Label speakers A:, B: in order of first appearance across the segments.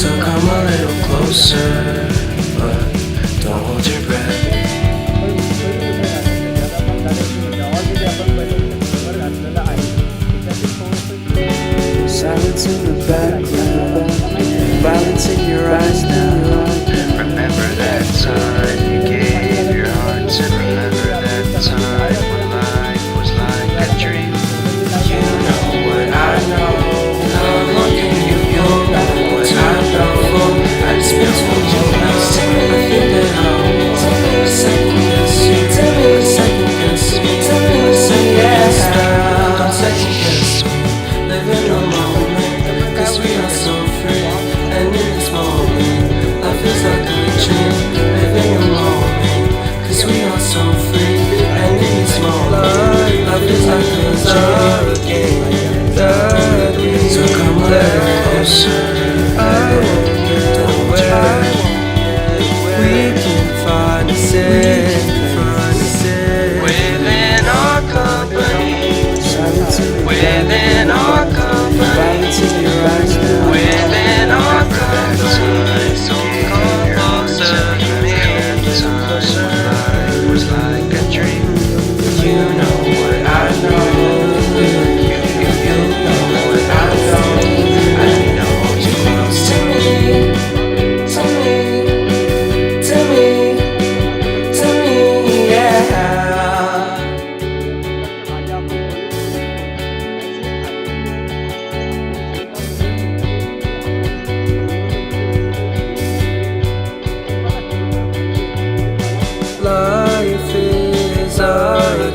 A: So come a little closer, but don't hold your breath. Silence in the background, violence in your eyes now. Remember that time to. Remember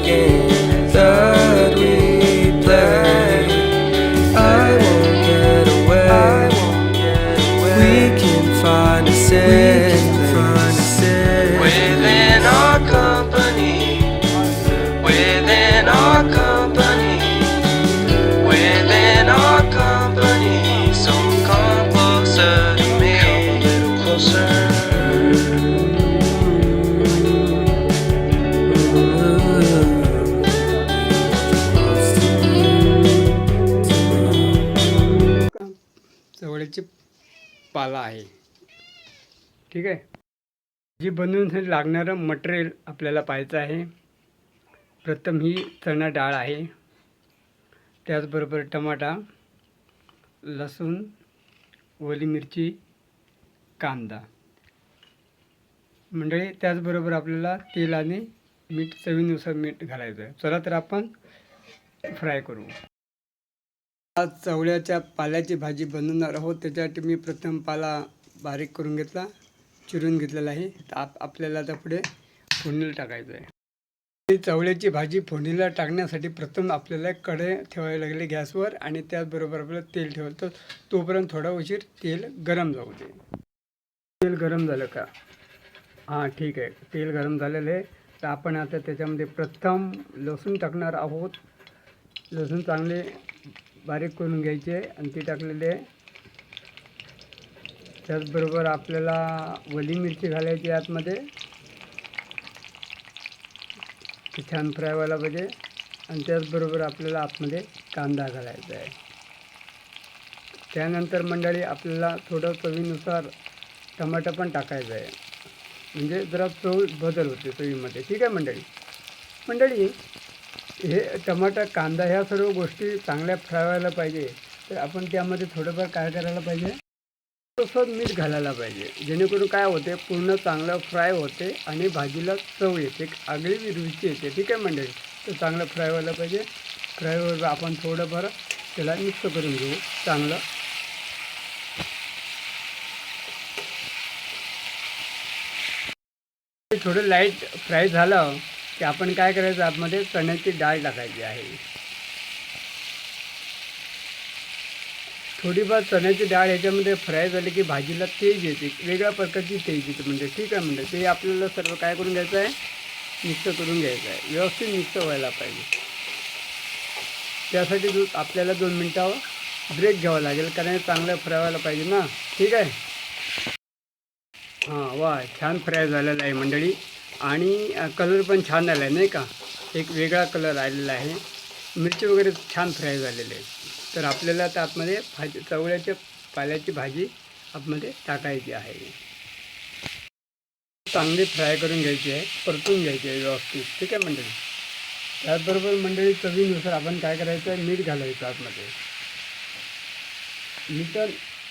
B: again. पाला आहे. ठीक आहे. जी बनवून लागणारं material आपल्याला पाहायचं आहे. प्रथम ही चणा डाळ आहे. त्याचबरोबर टमाटा लसूण ओली मिरची कांदा. मंडळी त्याचबरोबर आपल्याला तेल आणि मीठ चवीनुसार मीठ घालायचं आहे. चला तर आपण फ्राय करू. आज चवळ्याच्या पाल्याची भाजी बनवणार आहोत. त्याच्यासाठी मी प्रथम पाला बारीक करून घेतला चिरून घेतलेला आहे. तर आप आपल्याला आता पुढे फोडणीला टाकायचं आहे. चवळ्याची भाजी फोडणीला टाकण्यासाठी प्रथम आपल्याला एक कढई ठेवायला लागले गॅसवर आणि त्याचबरोबर आपल्याला तेल ठेवलं तर तोपर्यंत थोडा उशीर तेल गरम जाऊ दे. तेल गरम झालं का? हां ठीक आहे. तेल गरम झालेलं आहे. तर आपण आता त्याच्यामध्ये प्रथम लसूण टाकणार आहोत. लसूण चांगले बारीक करून घ्यायचे आणि ते टाकलेले त्याचबरोबर आपल्याला वली मिरची घालायची आतमध्ये. ते छान फ्राय व्हायला पाहिजे. आणि त्याचबरोबर आपल्याला आतमध्ये कांदा घालायचा आहे. त्यानंतर मंडळी आपल्याला थोडं चवीनुसार टमाटर पण टाकायचं आहे. म्हणजे जरा चव बदल होते चवीमध्ये. ठीक आहे मंडळी? मंडळी हे टमाटर कांदा ह्या सर्व गोष्टी चांगल्या फ्राय व्हायला पाहिजे. तर आपण त्यामध्ये थोडंफार काय करायला पाहिजे? थोडंसं मीठ घालायला पाहिजे. जेणेकरून काय होते? पूर्ण चांगलं फ्राय होते आणि भाजीला चव येते. आगळी रुची येते. ठीक आहे मंडळी? तर चांगलं फ्राय व्हायला पाहिजे. फ्रायवर आपण थोडंफार त्याला मिक्स करून घेऊ. चांगलं. थोडं लाइट फ्राय झालं. की आपण काय करायचं आतमध्ये चण्याची डाळ टाकायची आहे. थोडीफार चण्याची डाळ याच्यामध्ये फ्राय झाली की भाजीला तेज येते वेगळ्या प्रकारची तेज येते म्हणजे ठीक आहे म्हणजे ते आपल्याला सर्व काय करून घ्यायचं आहे मिक्स करून घ्यायचं आहे व्यवस्थित मिक्स व्हायला पाहिजे. त्यासाठी दो आपल्याला दोन मिनटावर ब्रेक घ्यावा लागेल कारण चांगलं फ्राय व्हायला पाहिजे ना. ठीक आहे? हां वा छान फ्राय झालेला आहे मंडळी. आणि कलर पण छान आला आहे नाही का? एक वेगळा कलर आलेला आहे. मिरची वगैरे छान फ्राय झालेले आहे. तर आपल्याला त्यातमध्ये भाजी चवळ्याच्या पाल्याची भाजी आतमध्ये टाकायची आहे. चांगली फ्राय करून घ्यायची आहे परतून घ्यायची आहे व्यवस्थित. ठीक आहे मंडळी? त्याचबरोबर मंडळी चवीनुसार आपण काय करायचं आहे? मीठ घालायचं आतमध्ये. मीठ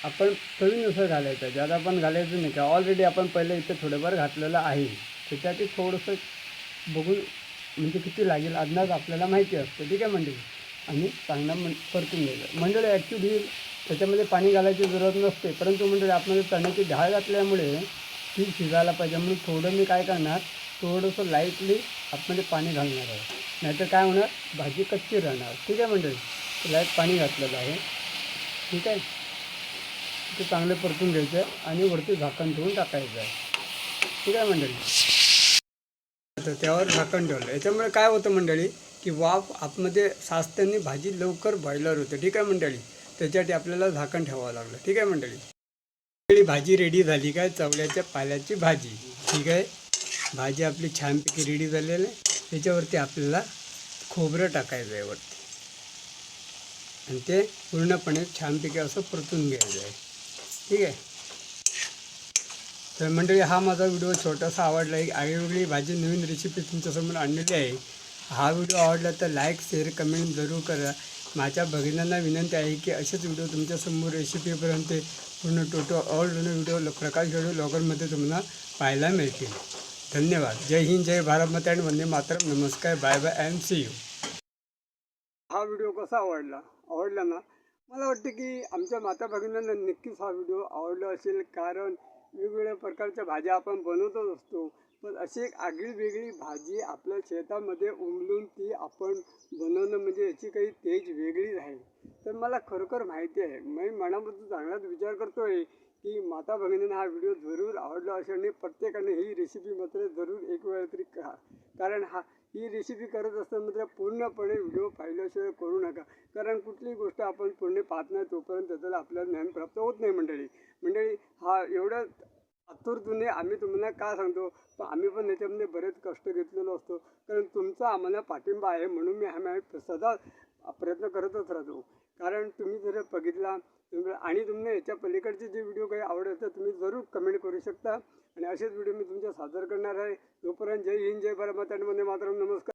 B: आपण चवीनुसार घालायचं ज्यादा आपण घालायचं नाही का ऑलरेडी आपण पहिले इथं थोडंफार घातलेलं आहे. त्याच्यात थोडंसं बघून म्हणजे किती लागेल. अंदाज आपल्याला माहिती असतं. ठीक आहे मंडळी? आणि चांगला मं परतून घ्यायचं मंडळी ॲक्च्युली त्याच्यामध्ये पाणी घालायची जरूरत नसते. परंतु मंडळी आपल्याला चण्याची डाळ घातल्यामुळे ती शिजायला पाहिजे. म्हणून थोडं मी काय करणार थोडंसं लाईटली आतमध्ये पाणी घालणार आहे. नाहीतर काय होणार? भाजी कच्ची राहणार. ठीक आहे मंडळी? लाइट पाणी घातलेलं आहे. ठीक आहे? ते चांगलं परतून घ्यायचं आहे आणि वरती झाकण ठेवून टाकायचं आहे. ठीक आहे मंडळी? तर त्यावर झाकण ठेवलं. याच्यामुळे काय होतं मंडळी की वाफ आतमध्ये साचताना भाजी लवकर बॉयलर होते. ठीक आहे मंडळी? त्याच्यासाठी आपल्याला झाकण ठेवावं लागलं. ठीक आहे मंडळी? भाजी रेडी झाली काय? चवळ्याच्या पाल्याची भाजी. ठीक आहे? भाजी आपली छानपैकी रेडी झालेली आहे. त्याच्यावरती आपल्याला खोबरं टाकायचं आहे वरती. आणि ते पूर्णपणे छानपैकी असं परतून घ्यायचं आहे. ठीक आहे? तर मंडळी हा माझा व्हिडिओ छोटासा आवडला एक आगळीवेगळी भाजी नवीन रेसिपी तुमच्यासमोर आणलेली आहे. हा व्हिडिओ आवडला तर लाईक शेअर कमेंट जरूर करा. माझ्या भगिनींना विनंती आहे की असेच व्हिडिओ तुमच्यासमोर रेसिपीपर्यंत पूर्ण टोटो ऑल व्हिडिओ प्रकाश व्हिडिओ लॉगरमध्ये तुम्हाला पाहायला मिळतील. धन्यवाद. जय हिंद जय भारत माता आणि वंदे मातरम. नमस्कार. Bye bye and see you हा व्हिडिओ कसा आवडला? आवडला ना? मला वाटतं की आमच्या माता भगिनींना नक्कीच हा व्हिडिओ आवडला असेल. कारण वेगवेगळ्या प्रकारच्या भाज्या आपण बनवतच असतो. पण अशी एक आगळी वेगळी भाजी आपल्या शेतामध्ये उमलून ती आपण बनवणं म्हणजे याची काही तेज वेगळीच आहे तर मला खरोखर माहिती आहे. मी मनामधून चांगलाच विचार करतोय की माता भगिनींना हा व्हिडिओ जरूर आवडला असेल आणि प्रत्येकाने ही रेसिपी मात्र जरूर एक वेळा तरी करा. कारण हा ही रेसिपी करत असताना मात्र पूर्णपणे व्हिडिओ पाहिल्याशिवाय करू नका. कारण कुठलीही गोष्ट आपण पूर्ण पाहत नाही तोपर्यंत त्याचं आपल्याला ज्ञान प्राप्त होत नाही मंडळी. मंडळी हा एवढं आतुरतेने आम्ही तुम्हाला का सांगतो? पण आम्ही पण याच्यामध्ये बरेच कष्ट घेतलेलो असतो. कारण तुमचा आम्हाला पाठिंबा आहे म्हणून मी आम्ही सदा प्रयत्न करतच राहतो. कारण तुम्ही जर बघितला आणि तुम्हाला याच्या पलीकडचे जे व्हिडिओ काही आवडत तर तुम्ही जरूर कमेंट करू शकता. आणि असेच व्हिडिओ मी तुमच्या सादर करणार आहे. तोपर्यंत जय हिंद जय भारत माता आणि वंदे मातरम. नमस्कार.